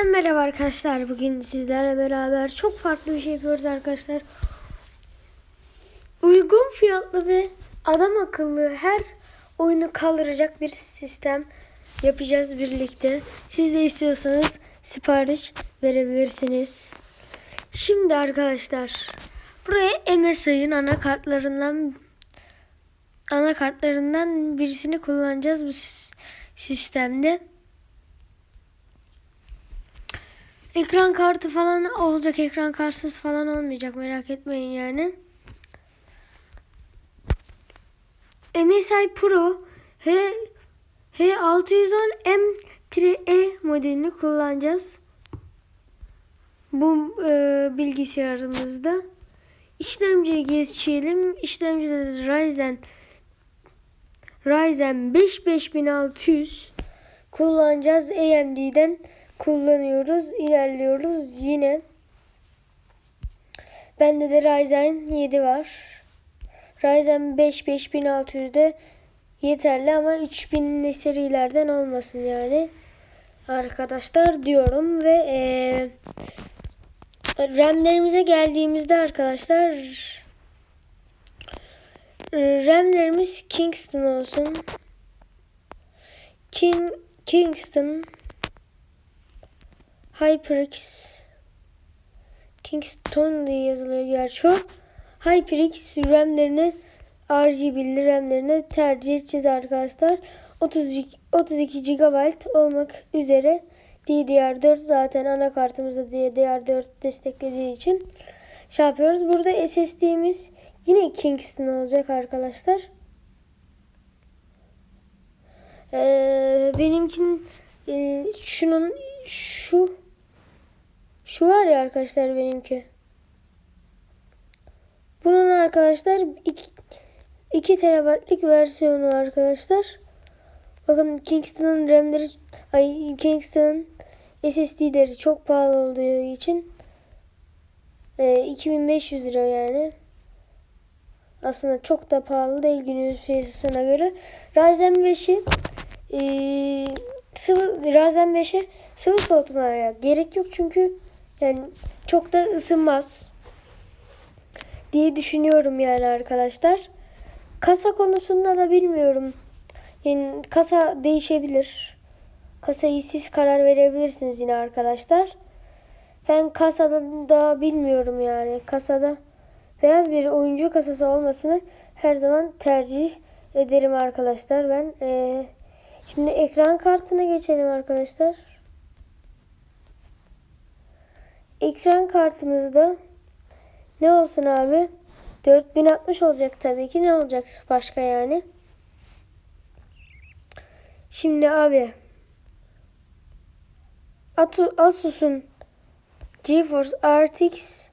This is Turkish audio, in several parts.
Yeniden merhaba arkadaşlar. Bugün sizlerle beraber çok farklı bir şey yapıyoruz arkadaşlar. Uygun fiyatlı ve adam akıllı her oyunu kaldıracak bir sistem yapacağız birlikte. Siz de istiyorsanız sipariş verebilirsiniz. Şimdi arkadaşlar buraya MSI'ın anakartlarından anakartlarından birisini kullanacağız bu sis- sistemde. Ekran kartı falan olacak. Ekran kartsız falan olmayacak. Merak etmeyin yani. MSI Pro H H610M-E modelini kullanacağız. Bu e, bilgisayarımızda. İşlemciye geçelim. İşlemcide de Ryzen Ryzen 5 5600 kullanacağız. AMD'den kullanıyoruz, ilerliyoruz yine. Bende de Ryzen 7 var. Ryzen 5 5600'de yeterli ama 3000'li serilerden olmasın yani. Arkadaşlar diyorum ve eee RAM'lerimize geldiğimizde arkadaşlar RAM'lerimiz Kingston olsun. King, Kingston HyperX Kingston diye yazılıyor gerçi o. HyperX RAM'lerini RGB'li RAM'lerini tercih edeceğiz arkadaşlar. 32, 32 GB olmak üzere DDR4 zaten anakartımızda DDR4 desteklediği için şey yapıyoruz. Burada SSD'miz yine Kingston olacak arkadaşlar. Ee, benimkin e, şunun şu şu var ya arkadaşlar benimki. Bunun arkadaşlar 2 TB'lik versiyonu arkadaşlar. Bakın Kingston'ın RAM'leri ay Kingston'ın SSD'leri çok pahalı olduğu için e, 2500 lira yani. Aslında çok da pahalı değil günümüz piyasasına göre. Ryzen 5'i e, sıvı Ryzen 5'e sıvı soğutmaya gerek yok çünkü yani çok da ısınmaz diye düşünüyorum yani arkadaşlar. Kasa konusunda da bilmiyorum. Yani kasa değişebilir. Kasayı siz karar verebilirsiniz yine arkadaşlar. Ben kasada da bilmiyorum yani. Kasada beyaz bir oyuncu kasası olmasını her zaman tercih ederim arkadaşlar. Ben ee, şimdi ekran kartına geçelim arkadaşlar. Ekran kartımızda ne olsun abi? 4060 olacak tabii ki. Ne olacak başka yani? Şimdi abi Asus'un GeForce RTX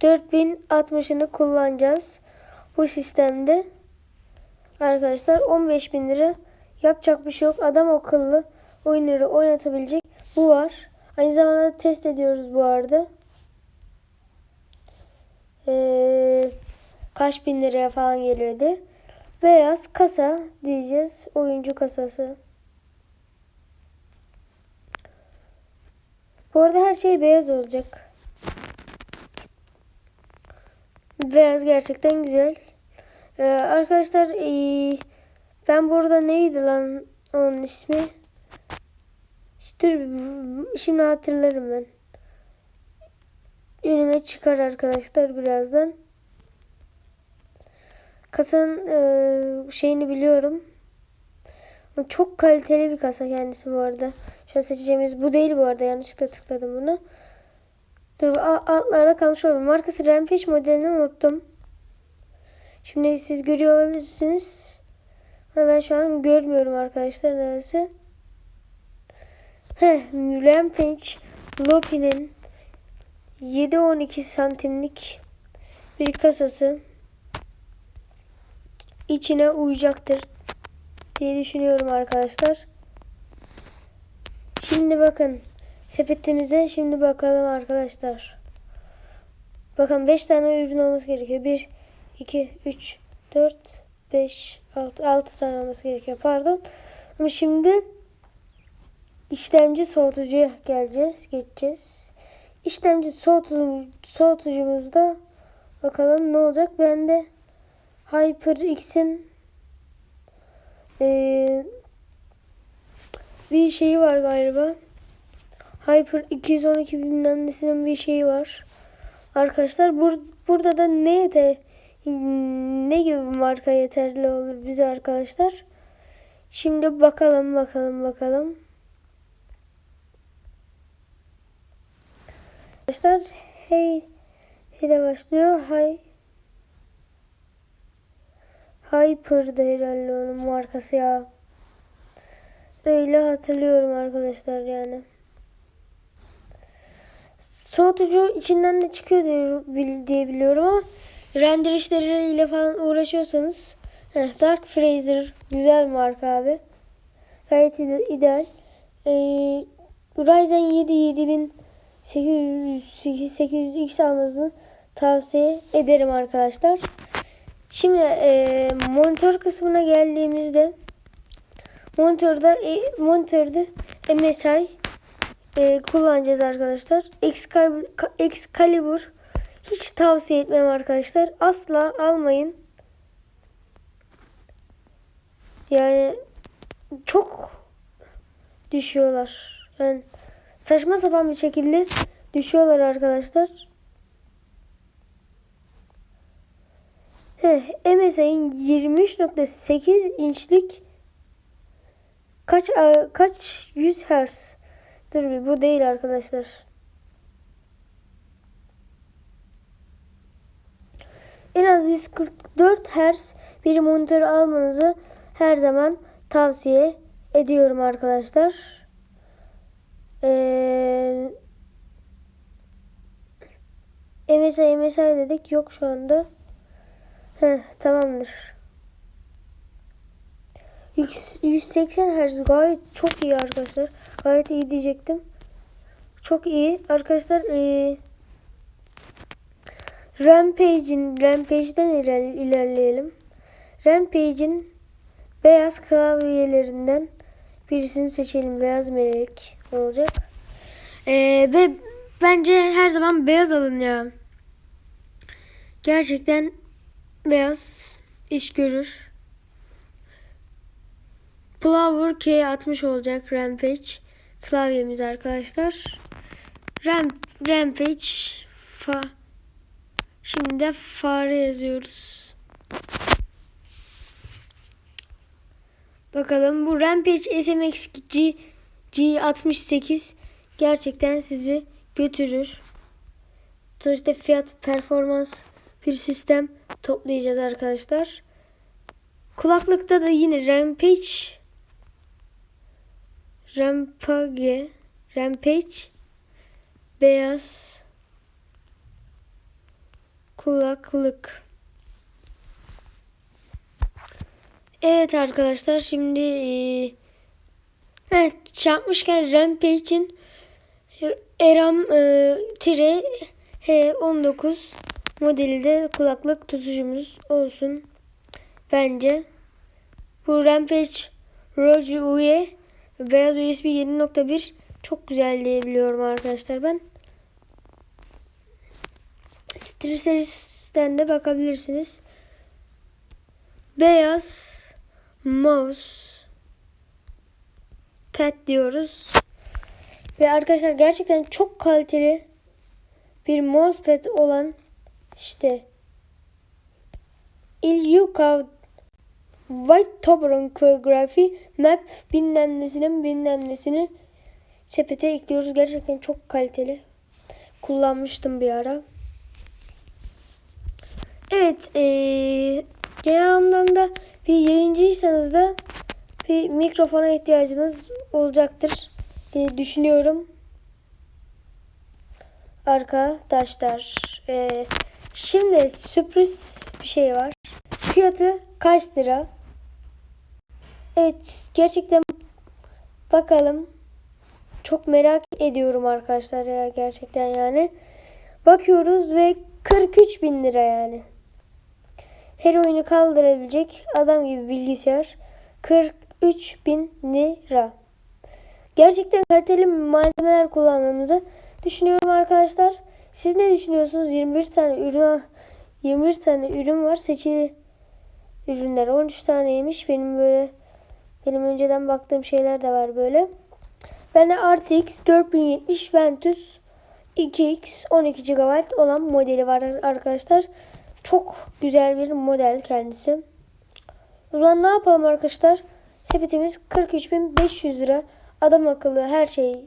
4060'ını kullanacağız. Bu sistemde arkadaşlar 15.000 lira yapacak bir şey yok. Adam akıllı oyunları oynatabilecek bu var. Aynı zamanda test ediyoruz bu arada. Ee, kaç bin liraya falan geliyordu. Beyaz kasa diyeceğiz. Oyuncu kasası. Bu arada her şey beyaz olacak. Beyaz gerçekten güzel. Ee, arkadaşlar ee, ben burada neydi lan onun ismi? İşte şimdi hatırlarım ben. Önüme çıkar arkadaşlar birazdan. Kasanın e, şeyini biliyorum. Çok kaliteli bir kasa kendisi bu arada. Şöyle seçeceğimiz bu değil bu arada. Yanlışlıkla tıkladım bunu. Dur altlarda kalmış olabilir. Markası Rampage modelini unuttum. Şimdi siz görüyor olabilirsiniz. Ama ben şu an görmüyorum arkadaşlar neresi. Heh, Rampage Lopi'nin 7-12 santimlik bir kasası içine uyacaktır diye düşünüyorum arkadaşlar. Şimdi bakın sepetimize şimdi bakalım arkadaşlar. Bakın 5 tane ürün olması gerekiyor. 1, 2, 3, 4, 5, 6, 6 tane olması gerekiyor. Pardon. Ama şimdi işlemci soğutucuya geleceğiz, geçeceğiz. İşlemci soğutucu, soğutucumuzda bakalım ne olacak. Bende HyperX'in eee bir şeyi var galiba. Hyper 212 bilmem nesinin bir şeyi var. Arkadaşlar bur burada da ne yeter ne gibi marka yeterli olur bize arkadaşlar. Şimdi bakalım bakalım bakalım. Arkadaşlar hey ile başlıyor. Hay Hyper'da herhalde onun markası ya. Öyle hatırlıyorum arkadaşlar yani. Soğutucu içinden de çıkıyor diye, bil- diye biliyorum ama render işleriyle falan uğraşıyorsanız heh, Dark Fraser güzel marka abi. Gayet ide- ideal. Ee, Ryzen 7 7800 800X almanızı tavsiye ederim arkadaşlar. Şimdi e, monitör kısmına geldiğimizde monitörde e, monitörde MSI e, kullanacağız arkadaşlar. Excalibur, Excalibur hiç tavsiye etmem arkadaşlar. Asla almayın. Yani çok düşüyorlar. Yani saçma sapan bir şekilde düşüyorlar arkadaşlar. MSI'nin 23.8 inçlik kaç kaç 100 Hz Dur bir bu değil arkadaşlar. En az 144 Hz bir monitör almanızı her zaman tavsiye ediyorum arkadaşlar. Ee, MSI MSI dedik yok şu anda. Heh, tamamdır. 180 Hz gayet çok iyi arkadaşlar. Gayet iyi diyecektim. Çok iyi. Arkadaşlar ee, Rampage'in Rampage'den iler, ilerleyelim. Rampage'in beyaz klavyelerinden birisini seçelim. Beyaz melek olacak. Ee, ve bence her zaman beyaz alın ya. Gerçekten beyaz iş görür. Flower K60 olacak Rampage klavyemiz arkadaşlar. Ramp, Rampage fa Şimdi de fare yazıyoruz. Bakalım bu Rampage SMX G, G68 gerçekten sizi götürür. Sonuçta fiyat performans bir sistem toplayacağız arkadaşlar. Kulaklıkta da yine Rampage Rampage Rampage beyaz kulaklık. Evet arkadaşlar şimdi evet çarpmışken Rampage'in Eram e, tire H19 modeli kulaklık tutucumuz olsun. Bence bu Rampage Rogue UE beyaz USB 7.1 çok güzel diyebiliyorum arkadaşlar ben. SteelSeries'ten de bakabilirsiniz. Beyaz mouse pad diyoruz. Ve arkadaşlar gerçekten çok kaliteli bir mousepad olan işte Ilyukov White Topography Map bilmem nesinin bilmem nesini sepete ekliyoruz. Gerçekten çok kaliteli. Kullanmıştım bir ara. Evet. Ee, genel anlamda bir yayıncıysanız da bir mikrofona ihtiyacınız olacaktır diye düşünüyorum. Arkadaşlar. Ee, şimdi sürpriz bir şey var. Fiyatı kaç lira? Evet gerçekten bakalım. Çok merak ediyorum arkadaşlar ya gerçekten yani. Bakıyoruz ve 43 bin lira yani. Her oyunu kaldırabilecek adam gibi bilgisayar 43 bin lira. gerçekten kaliteli malzemeler kullandığımızı düşünüyorum arkadaşlar. Siz ne düşünüyorsunuz? 21 tane ürün 21 tane ürün var. Seçili ürünler 13 taneymiş. Benim böyle benim önceden baktığım şeyler de var böyle. Bende RTX 4070 Ventus 2X 12 GB olan modeli var arkadaşlar. Çok güzel bir model kendisi. O zaman ne yapalım arkadaşlar? Sepetimiz 43.500 lira. Adam akıllı her şey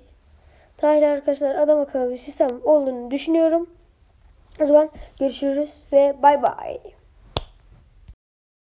dahil arkadaşlar adam akıllı bir sistem olduğunu düşünüyorum. O zaman görüşürüz ve bay bay.